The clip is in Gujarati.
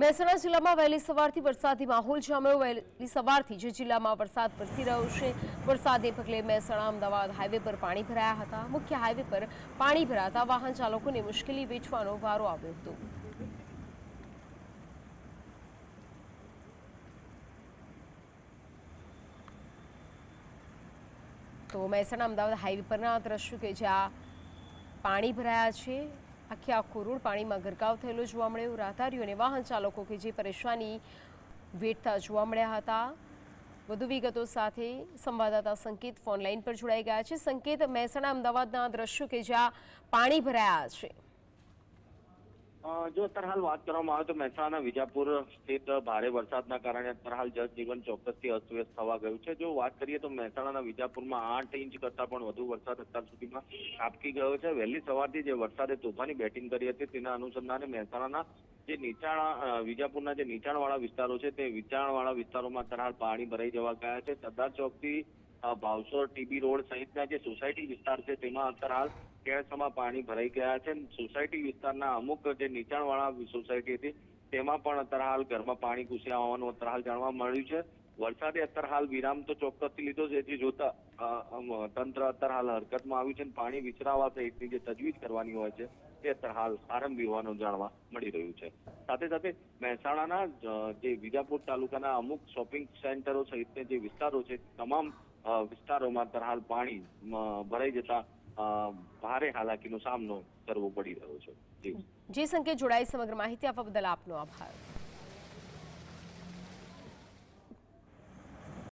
મહેસાણા જિલ્લામાં વહેલી સવારથી વરસાદી માહોલ જામ્યો. વહેલી સવારથી જે જિલ્લામાં વરસાદ વરસી રહ્યો છે. વરસાદને પગલે મહેસાણા, અમદાવાદ હાઈવે પર પાણી ભરાયા હતા. મુખ્ય હાઈવે પર પાણી ભરાતા વાહન ચાલકોને મુશ્કેલી વેઠવાનો વારો આવ્યો હતો. તો મહેસાણા, અમદાવાદ હાઈવે પરના દ્રશ્યો કે જ્યાં પાણી ભરાયા છે આખે આખો રોડ પાણીમાં ગરકાવ થયેલો જોવા મળ્યો. રાહદારીઓ વાહન ચાલકો કે જે પરેશાની વેઠતા જોવા મળ્યા હતા. વધુ વિગતો સાથે સંવાદદાતા સંકેત ફોન લાઈન પર જોડાઈ ગયા છે. સંકેત, મહેસાણા, અમદાવાદના દ્રશ્યો કે જ્યાં પાણી ભરાયા છે. જો અત્યારે હાલ વાત કરવામાં આવે તો મહેસાણાના વિજાપુર સ્થિત ભારે વરસાદના કારણે અત્યારે હાલ જનજીવન ચોક્કસથી અસ્તવ્યસ્ત થવા ગયું છે. જો વાત કરીએ તો મહેસાણાના વિજાપુરમાં આઠ ઇંચ કરતા પણ વધુ વરસાદ અત્યાર સુધીમાં આપકી ગયો છે. વહેલી સવારથી જે વરસાદે તોફાની બેટિંગ કરી હતી તેના અનુસંધાને મહેસાણાના જે નીચાણ વિજાપુરના જે નીચાણવાળા વિસ્તારો છે તે નીચાણવાળા વિસ્તારોમાં અત્યારે હાલ પાણી ભરાઈ જવા ગયા છે. સરદાર ચોકથી ભાવસર ટીબી રોડ સહિતના જે સોસાયટી વિસ્તાર છે, તેમાં અત્યારે હાલ પાણી ભરાઈ ગયા છે. સોસાયટી વિસ્તારના અમુક જે નીચાણવાળા સોસાયટી હતી, તેમાં પણ અત્યારે ઘરમાં પાણી ઘૂસ્યા હોવાનું અત્યારે જાણવા મળ્યું છે. વરસાદે અત્યારે હાલ વિરામ તો ચોક્કસથી લીધો છે. જે જોતા તંત્ર અત્યારે હાલ હરકતમાં આવ્યું છે અને પાણી વિચરાવા સહિતની જે તજવીજ કરવાની હોય છે, તે અત્યારે હાલ આરંભી હોવાનું જાણવા મળી રહ્યું છે. સાથે સાથે મહેસાણાના, જે વિજાપુર તાલુકાના અમુક શોપિંગ સેન્ટરો સહિતના જે વિસ્તારો છે, તમામ વિસ્તારોમાં અત્યારે હાલ પાણી ભરાઈ જતા ભારે હાલાકીનો સામનો કરવો પડી રહ્યો છે. જે. સંકેત જોડાઈ સમગ્ર માહિતી આપવા બદલ આપનો આભાર.